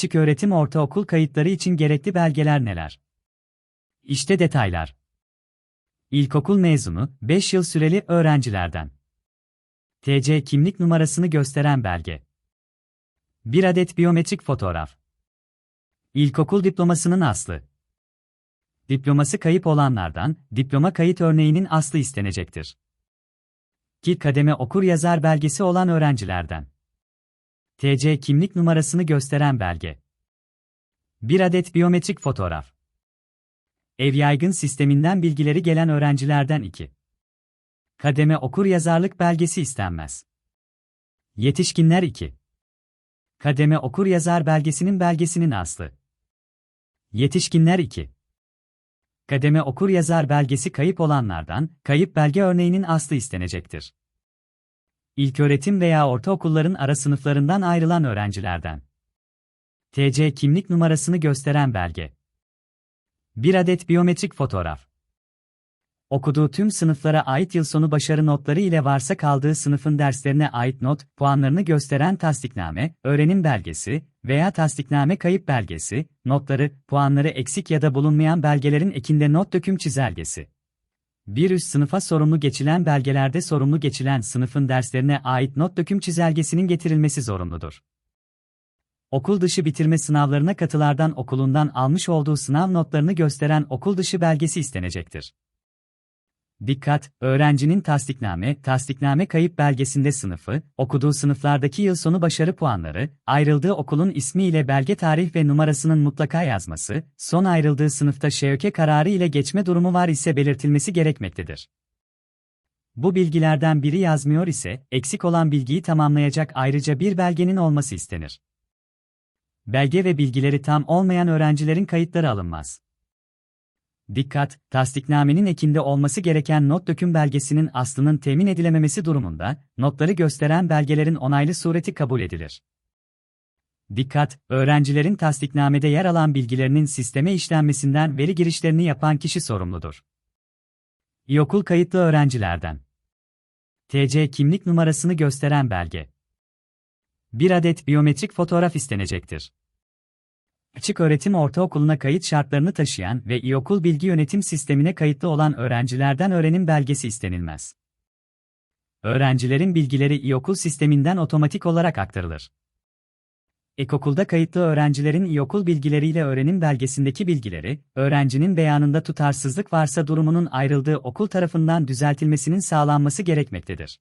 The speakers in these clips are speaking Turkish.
Açık öğretim ortaokul kayıtları için gerekli belgeler neler? İşte detaylar. İlkokul mezunu, 5 yıl süreli öğrencilerden. TC kimlik numarasını gösteren belge. 1 adet biyometrik fotoğraf. İlkokul diplomasının aslı. Diploması kayıp olanlardan, diploma kayıt örneğinin aslı istenecektir. Ki kademe okur yazar belgesi olan öğrencilerden. TC kimlik numarasını gösteren belge. 1 adet biyometrik fotoğraf. Ev yaygın sisteminden bilgileri gelen öğrencilerden 2. Kademe okur yazarlık belgesi istenmez. Yetişkinler 2. Kademe okur yazar belgesinin belgesinin aslı. Yetişkinler 2. Kademe okur yazar belgesi kayıp olanlardan, kayıp belge örneğinin aslı istenecektir. İlköğretim veya ortaokulların ara sınıflarından ayrılan öğrencilerden. TC kimlik numarasını gösteren belge. 1 adet biyometrik fotoğraf. Okuduğu tüm sınıflara ait yıl sonu başarı notları ile varsa kaldığı sınıfın derslerine ait not, puanlarını gösteren tasdikname, öğrenim belgesi veya tasdikname kayıp belgesi, notları, puanları eksik ya da bulunmayan belgelerin ekinde not döküm çizelgesi. Bir üst sınıfa sorumlu geçilen belgelerde sorumlu geçilen sınıfın derslerine ait not döküm çizelgesinin getirilmesi zorunludur. Okul dışı bitirme sınavlarına katılardan okulundan almış olduğu sınav notlarını gösteren okul dışı belgesi istenecektir. Dikkat! Öğrencinin tasdikname, tasdikname kayıp belgesinde sınıfı, okuduğu sınıflardaki yıl sonu başarı puanları, ayrıldığı okulun ismi ile belge tarih ve numarasının mutlaka yazması, son ayrıldığı sınıfta şevke kararı ile geçme durumu var ise belirtilmesi gerekmektedir. Bu bilgilerden biri yazmıyor ise, eksik olan bilgiyi tamamlayacak ayrıca bir belgenin olması istenir. Belge ve bilgileri tam olmayan öğrencilerin kayıtları alınmaz. Dikkat! Tasdiknamenin ekinde olması gereken not döküm belgesinin aslının temin edilememesi durumunda, notları gösteren belgelerin onaylı sureti kabul edilir. Dikkat! Öğrencilerin tasdiknamede yer alan bilgilerinin sisteme işlenmesinden veri girişlerini yapan kişi sorumludur. İokul kayıtlı öğrencilerden. TC kimlik numarasını gösteren belge. Bir adet biyometrik fotoğraf istenecektir. Açık öğretim ortaokuluna kayıt şartlarını taşıyan ve İokul bilgi yönetim sistemine kayıtlı olan öğrencilerden öğrenim belgesi istenilmez. Öğrencilerin bilgileri İokul sisteminden otomatik olarak aktarılır. İlkokulda kayıtlı öğrencilerin İokul bilgileriyle öğrenim belgesindeki bilgileri, öğrencinin beyanında tutarsızlık varsa durumunun ayrıldığı okul tarafından düzeltilmesinin sağlanması gerekmektedir.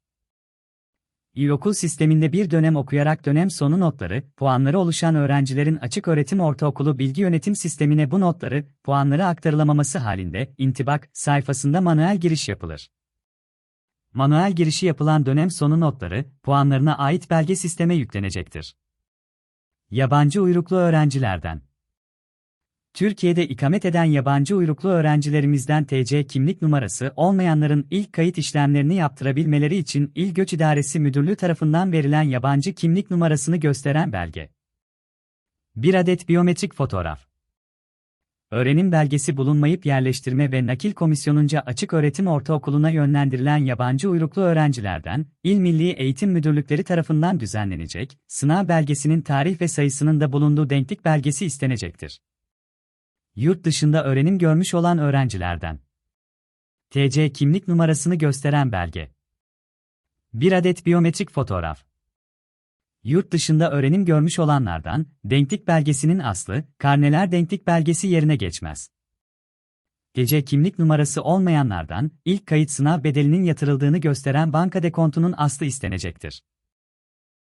İlokul sisteminde bir dönem okuyarak dönem sonu notları, puanları oluşan öğrencilerin açık öğretim ortaokulu bilgi yönetim sistemine bu notları, puanları aktarılamaması halinde, intibak sayfasında manuel giriş yapılır. Manuel girişi yapılan dönem sonu notları, puanlarına ait belge sisteme yüklenecektir. Yabancı uyruklu öğrencilerden Türkiye'de ikamet eden yabancı uyruklu öğrencilerimizden TC kimlik numarası olmayanların ilk kayıt işlemlerini yaptırabilmeleri için İl Göç İdaresi Müdürlüğü tarafından verilen yabancı kimlik numarasını gösteren belge. 1 adet biyometrik fotoğraf. Öğrenim belgesi bulunmayıp yerleştirme ve nakil komisyonunca açık öğretim ortaokuluna yönlendirilen yabancı uyruklu öğrencilerden, İl Milli Eğitim Müdürlükleri tarafından düzenlenecek, sınav belgesinin tarih ve sayısının da bulunduğu denklik belgesi istenecektir yurt dışında öğrenim görmüş olan öğrencilerden. TC kimlik numarasını gösteren belge. 1 adet biyometrik fotoğraf. Yurt dışında öğrenim görmüş olanlardan, denklik belgesinin aslı, karneler denklik belgesi yerine geçmez. TC kimlik numarası olmayanlardan, ilk kayıt sınav bedelinin yatırıldığını gösteren banka dekontunun aslı istenecektir.